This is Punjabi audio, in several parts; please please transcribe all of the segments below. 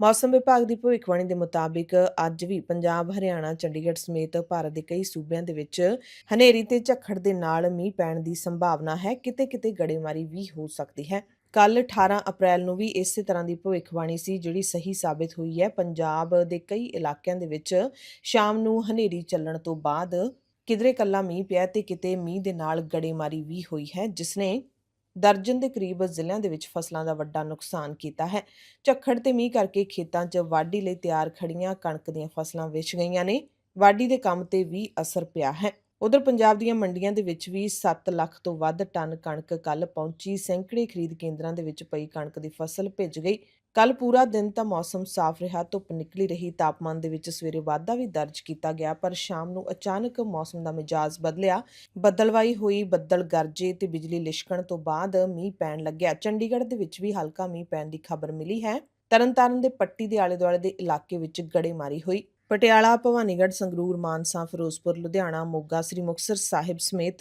ਮੌਸਮ ਵਿਭਾਗ ਦੀ ਭਵਿੱਖਬਾਣੀ ਦੇ ਮੁਤਾਬਿਕ ਅੱਜ ਵੀ ਪੰਜਾਬ, ਹਰਿਆਣਾ, ਚੰਡੀਗੜ੍ਹ ਸਮੇਤ ਭਾਰਤ ਦੇ ਕਈ ਸੂਬਿਆਂ ਦੇ ਵਿੱਚ ਹਨੇਰੀ ਤੇ ਝੱਖੜ ਦੇ ਨਾਲ ਮੀਂਹ ਪੈਣ ਦੀ ਸੰਭਾਵਨਾ ਹੈ। ਕਿਤੇ-ਕਿਤੇ ਗੜੇਮਾਰੀ ਵੀ ਹੋ ਸਕਦੀ ਹੈ। ਕੱਲ 18 ਅਪ੍ਰੈਲ ਨੂੰ ਵੀ ਇਸੇ ਤਰ੍ਹਾਂ ਦੀ ਭਵਿੱਖਬਾਣੀ ਸੀ ਜਿਹੜੀ ਸਹੀ ਸਾਬਿਤ ਹੋਈ ਹੈ। ਪੰਜਾਬ ਦੇ ਕਈ ਇਲਾਕਿਆਂ ਦੇ ਵਿੱਚ ਸ਼ਾਮ ਨੂੰ ਹਨੇਰੀ ਚੱਲਣ ਤੋਂ ਬਾਅਦ ਕਿਧਰੇ ਕੱਲਾ ਮੀਂਹ ਪਿਆ ਤੇ ਕਿਤੇ ਮੀਂਹ ਦੇ ਨਾਲ ਗੜੇਮਾਰੀ ਵੀ ਹੋਈ ਹੈ, ਜਿਸ ਨੇ ਦਰਜਨ ਦੇ ਕਰੀਬ ਜ਼ਿਲ੍ਹਿਆਂ ਦੇ ਵਿੱਚ ਫਸਲਾਂ ਦਾ ਵੱਡਾ ਨੁਕਸਾਨ ਕੀਤਾ ਹੈ। ਝੱਖੜ ਤੇ ਮੀਂਹ ਕਰਕੇ ਖੇਤਾਂ 'ਚ ਵਾਢੀ ਲਈ ਤਿਆਰ ਖੜੀਆਂ ਕਣਕ ਦੀਆਂ ਫਸਲਾਂ ਵਿਛ ਗਈਆਂ ਨੇ। ਵਾਢੀ ਦੇ ਕੰਮ ਤੇ ਵੀ ਅਸਰ ਪਿਆ ਹੈ। ਉਧਰ ਪੰਜਾਬ ਦੀਆਂ ਮੰਡੀਆਂ ਦੇ ਵਿੱਚ ਵੀ 7 ਲੱਖ ਤੋਂ ਵੱਧ ਟਨ ਕਣਕ ਕੱਲ ਪਹੁੰਚੀ। ਸੈਂਕੜੇ ਖਰੀਦ ਕੇਂਦਰਾਂ ਦੇ ਵਿੱਚ ਪਈ ਕਣਕ ਦੀ ਫਸਲ ਭਿੱਜ ਗਈ। ਕੱਲ ਪੂਰਾ ਦਿਨ ਤਾਂ ਮੌਸਮ ਸਾਫ਼ ਰਿਹਾ, ਧੁੱਪ ਨਿਕਲੀ ਰਹੀ, ਤਾਪਮਾਨ ਦੇ ਵਿੱਚ ਸਵੇਰੇ ਵਾਧਾ ਵੀ ਦਰਜ ਕੀਤਾ ਗਿਆ, ਪਰ ਸ਼ਾਮ ਨੂੰ ਅਚਾਨਕ ਮੌਸਮ ਦਾ ਮਿਜਾਜ਼ ਬਦਲਿਆ, ਬੱਦਲਵਾਈ ਹੋਈ, ਬੱਦਲ ਗਰਜੇ ਤੇ ਬਿਜਲੀ ਲਿਸ਼ਕਣ ਤੋਂ ਬਾਅਦ ਮੀਂਹ ਪੈਣ ਲੱਗਿਆ। ਚੰਡੀਗੜ੍ਹ ਦੇ ਵਿੱਚ ਵੀ ਹਲਕਾ ਮੀਂਹ ਪੈਣ ਦੀ ਖਬਰ ਮਿਲੀ ਹੈ। ਤਰਨਤਾਰਨ ਦੇ ਪੱਟੀ ਦੇ ਆਲੇ-ਦੁਆਲੇ ਦੇ ਇਲਾਕੇ ਵਿੱਚ ਗੜੇਮਾਰੀ ਹੋਈ। ਪਟਿਆਲਾ, ਭਵਾਨੀਗੜ੍ਹ, ਸੰਗਰੂਰ, ਮਾਨਸਾ, ਫਿਰੋਜ਼ਪੁਰ, ਲੁਧਿਆਣਾ, ਮੋਗਾ, ਸ੍ਰੀ ਮੁਕਤਸਰ ਸਾਹਿਬ ਸਮੇਤ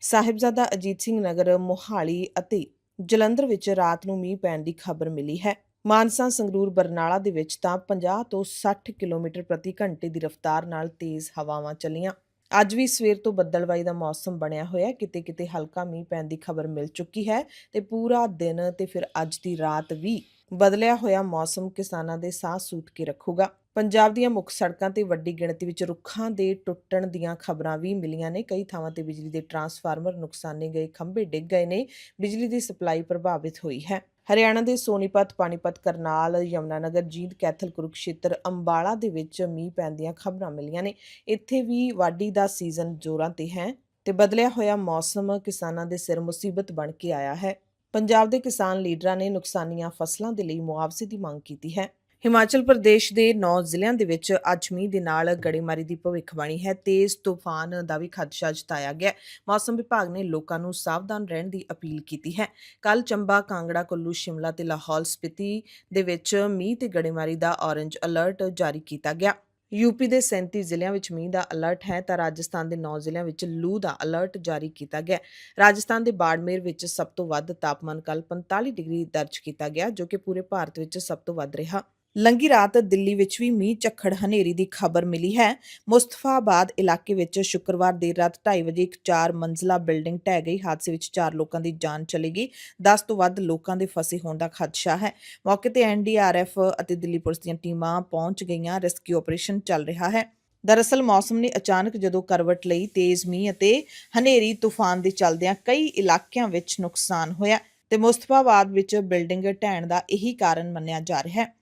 ਸਾਹਿਬਜ਼ਾਦਾ ਅਜੀਤ ਸਿੰਘ ਨਗਰ, ਮੋਹਾਲੀ ਅਤੇ ਜਲੰਧਰ ਵਿੱਚ ਰਾਤ ਨੂੰ ਮੀਂਹ ਪੈਣ ਦੀ ਖਬਰ ਮਿਲੀ ਹੈ। ਮਾਨਸਾ ਸੰਗਰੂਰ ਬਰਨਾਲਾ ਦੇ ਵਿੱਚ ਤਾਂ 50 ਤੋਂ 60 ਕਿਲੋਮੀਟਰ ਪ੍ਰਤੀ ਘੰਟੇ ਦੀ ਰਫ਼ਤਾਰ ਨਾਲ ਤੇਜ਼ ਹਵਾਵਾਂ ਚੱਲੀਆਂ। ਅੱਜ ਵੀ ਸਵੇਰ ਤੋਂ ਬੱਦਲਵਾਈ ਦਾ ਮੌਸਮ ਬਣਿਆ ਹੋਇਆ। ਕਿਤੇ ਕਿਤੇ ਹਲਕਾ ਮੀਂਹ ਪੈਣ ਦੀ ਖਬਰ ਮਿਲ ਚੁੱਕੀ ਹੈ ਤੇ ਪੂਰਾ ਦਿਨ ਤੇ ਫਿਰ ਅੱਜ ਦੀ ਰਾਤ ਵੀ ਬਦਲਿਆ ਹੋਇਆ ਮੌਸਮ ਕਿਸਾਨਾਂ ਦੇ ਸਾਹ ਸੂਤ ਕੇ ਰੱਖੂਗਾ। ਪੰਜਾਬ ਦੀਆਂ ਮੁੱਖ ਸੜਕਾਂ ਤੇ ਵੱਡੀ ਗਿਣਤੀ ਵਿੱਚ ਰੁੱਖਾਂ ਦੇ ਟੁੱਟਣ ਦੀਆਂ ਖਬਰਾਂ ਵੀ ਮਿਲੀਆਂ ਨੇ। ਕਈ ਥਾਵਾਂ ਤੇ ਬਿਜਲੀ ਦੇ ਟਰਾਂਸਫਾਰਮਰ ਨੁਕਸਾਨੇ ਗਏ, ਖੰਭੇ ਡਿੱਗ ਗਏ ਨੇ। ਬਿਜਲੀ ਦੀ ਸਪਲਾਈ ਪ੍ਰਭਾਵਿਤ ਹੋਈ ਹੈ। ਹਰਿਆਣਾ ਦੇ ਸੋਨੀਪਤ, ਪਾਣੀਪਤ, ਕਰਨਾਲ, ਯਮੁਨਾਨਗਰ, ਜੀਂਦ, ਕੈਥਲ, ਕੁਰੂਕਸ਼ੇਤਰ, ਅੰਬਾਲਾ ਦੇ ਵਿੱਚ ਮੀਂਹ ਪੈਣ ਦੀਆਂ ਖਬਰਾਂ ਮਿਲੀਆਂ ਨੇ। ਇੱਥੇ ਵੀ ਵਾਢੀ ਦਾ ਸੀਜ਼ਨ ਜ਼ੋਰਾਂ ਤੇ ਹੈ ਤੇ ਬਦਲਿਆ ਹੋਇਆ ਮੌਸਮ ਕਿਸਾਨਾਂ ਦੇ ਸਿਰ ਮੁਸੀਬਤ ਬਣ ਕੇ ਆਇਆ ਹੈ। ਪੰਜਾਬ ਦੇ ਕਿਸਾਨ ਲੀਡਰਾਂ ਨੇ ਨੁਕਸਾਨੀਆਂ ਫਸਲਾਂ ਦੇ ਲਈ ਮੁਆਵਜ਼ੇ ਦੀ ਮੰਗ ਕੀਤੀ ਹੈ। ਹਿਮਾਚਲ ਪ੍ਰਦੇਸ਼ ਦੇ 9 ਜ਼ਿਲ੍ਹਿਆਂ ਦੇ ਵਿੱਚ ਅੱਜ ਮੀਂਹ ਦੇ ਨਾਲ ਗੜੇਮਾਰੀ ਦੀ ਭਵਿੱਖਬਾਣੀ ਹੈ। ਤੇਜ਼ ਤੂਫਾਨ ਦਾ ਵੀ ਖਦਸ਼ਾ ਜਤਾਇਆ ਗਿਆ ਮੌਸਮ ਵਿਭਾਗ ਨੇ ਲੋਕਾਂ ਨੂੰ ਸਾਵਧਾਨ ਰਹਿਣ ਦੀ ਅਪੀਲ ਕੀਤੀ ਹੈ। ਕੱਲ ਚੰਬਾ, ਕਾਂਗੜਾ, ਕੁੱਲੂ, ਸ਼ਿਮਲਾ ਤੇ ਲਾਹੌਲ ਸਪਿਤੀ ਦੇ ਵਿੱਚ ਮੀਂਹ ਤੇ ਗੜੇਮਾਰੀ ਦਾ ਔਰੰਜ ਅਲਰਟ ਜਾਰੀ ਕੀਤਾ ਗਿਆ। ਯੂਪੀ ਦੇ 37 ਜ਼ਿਲ੍ਹਿਆਂ ਵਿੱਚ ਮੀਂਹ ਦਾ ਅਲਰਟ ਹੈ ਤਾਂ ਰਾਜਸਥਾਨ ਦੇ 9 ਜ਼ਿਲ੍ਹਿਆਂ ਵਿੱਚ ਲੂ ਦਾ ਅਲਰਟ ਜਾਰੀ ਕੀਤਾ ਗਿਆ ਰਾਜਸਥਾਨ ਦੇ ਬਾੜਮੇਰ ਵਿੱਚ ਸਭ ਤੋਂ ਵੱਧ ਤਾਪਮਾਨ ਕੱਲ 45 ਡਿਗਰੀ ਦਰਜ ਕੀਤਾ ਗਿਆ, ਜੋ ਕਿ ਪੂਰੇ ਭਾਰਤ ਵਿੱਚ ਸਭ ਤੋਂ ਵੱਧ ਰਿਹਾ। ਲੰਗੀ ਰਾਤ ਦਿੱਲੀ ਵਿੱਚ ਵੀ ਮੀਂਹ ਝੱਖੜ ਹਨੇਰੀ ਦੀ ਖਬਰ ਮਿਲੀ ਹੈ। ਮੁਸਤਫਾਬਾਦ ਇਲਾਕੇ ਵਿੱਚ ਸ਼ੁੱਕਰਵਾਰ ਦੇਰ ਰਾਤ 2:30 ਵਜੇ ਇੱਕ ਚਾਰ ਮੰਜ਼ਲਾ ਬਿਲਡਿੰਗ ਢਹਿ ਗਈ। ਹਾਦਸੇ ਵਿੱਚ ਚਾਰ ਲੋਕਾਂ ਦੀ ਜਾਨ ਚਲੀ ਗਈ। 10 ਤੋਂ ਵੱਧ ਲੋਕਾਂ ਦੇ ਫਸੇ ਹੋਣ ਦਾ ਖਦਸ਼ਾ ਹੈ। ਮੌਕੇ ਤੇ ਐਨਡੀਆਰਐਫ ਅਤੇ ਦਿੱਲੀ ਪੁਲਿਸ ਦੀਆਂ ਟੀਮਾਂ ਪਹੁੰਚ ਗਈਆਂ। ਰੈਸਕਿਊ ਆਪਰੇਸ਼ਨ ਚੱਲ ਰਿਹਾ ਹੈ। ਦਰਅਸਲ ਮੌਸਮ ਨੇ ਅਚਾਨਕ ਜਦੋਂ ਕਰਵਟ ਲਈ ਤੇਜ਼ ਮੀਂਹ ਅਤੇ ਹਨੇਰੀ ਤੂਫਾਨ ਦੇ ਚੱਲਦਿਆਂ ਕਈ ਇਲਾਕਿਆਂ ਵਿੱਚ ਨੁਕਸਾਨ ਹੋਇਆ ਤੇ ਮੁਸਤਫਾਬਾਦ ਵਿੱਚ ਬਿਲਡਿੰਗ ਢਹਿਣ ਦਾ ਇਹੀ ਕਾਰਨ ਮੰਨਿਆ ਜਾ ਰਿਹਾ ਹੈ।